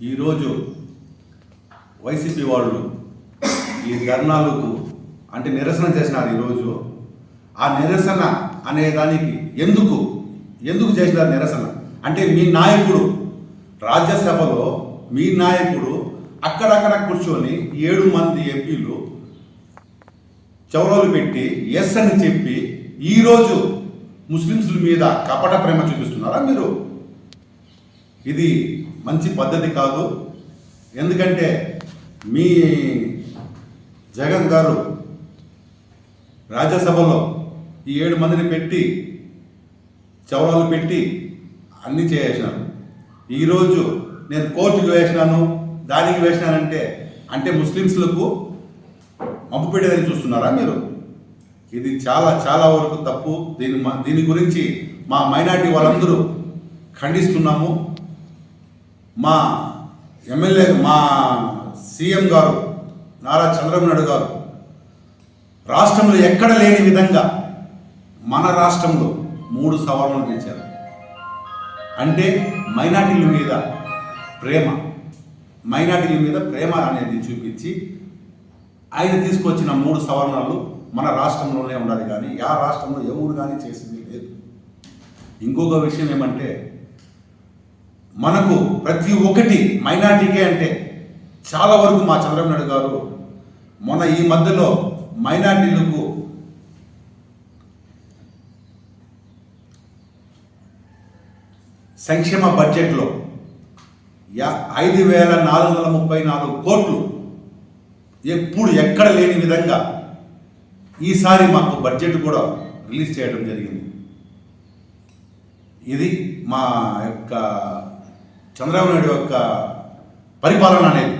ఈరోజు వైసీపీ వాళ్ళు ఈ ధర్నాలకు అంటే నిరసన చేసినారు ఈరోజు. ఆ నిరసన అనే దానికి ఎందుకు ఎందుకు చేసినారు నిరసన? అంటే మీ నాయకుడు రాజ్యసభలో మీ నాయకుడు అక్కడక్కడ కూర్చొని ఏడు మంది ఎంపీలు చౌరాలు పెట్టి ఎస్ అని చెప్పి ఈరోజు ముస్లింస్ మీద కపట ప్రేమ చూపిస్తున్నారా మీరు? ఇది మంచి పద్ధతి కాదు. ఎందుకంటే మీ జగన్ గారు రాజ్యసభలో ఈ ఏడు మందిని పెట్టి చౌరాలు పెట్టి అన్నీ చేసినాను ఈరోజు నేను కోర్టుకు వేసినాను దానికి వేసినానంటే అంటే ముస్లిమ్స్లకు మబ్బు పెట్టేదని చూస్తున్నారా మీరు? ఇది చాలా చాలా వరకు తప్పు. దీని దీని గురించి మా మైనార్టీ వాళ్ళందరూ ఖండిస్తున్నాము. మా ఎమ్మెల్యే మా సీఎం గారు నారా చంద్రబాబు నాయుడు గారు రాష్ట్రంలో ఎక్కడ లేని విధంగా మన రాష్ట్రంలో మూడు సవాళ్ళను చేశారు అంటే మైనార్టీల మీద ప్రేమ మైనార్టీల మీద ప్రేమ అనేది చూపించి ఆయన తీసుకొచ్చిన మూడు సవరణలు మన రాష్ట్రంలోనే ఉండాలి కానీ ఆ రాష్ట్రంలో ఎవరు కానీ చేసింది లేదు. ఇంకొక విషయం ఏమంటే మనకు ప్రతి ఒక్కటి మైనార్టీకే అంటే చాలా వరకు మా చంద్రబాబు నాయుడు గారు మొన్న ఈ మధ్యలో మైనార్టీలకు సంక్షేమ బడ్జెట్లో యా ఐదు వేల నాలుగు వందల ముప్పై నాలుగు కోట్లు ఎప్పుడు ఎక్కడ లేని విధంగా ఈసారి మాకు బడ్జెట్ కూడా రిలీజ్ చేయడం జరిగింది. ఇది మా యొక్క చంద్రబాబు నాయుడు యొక్క పరిపాలన అనేది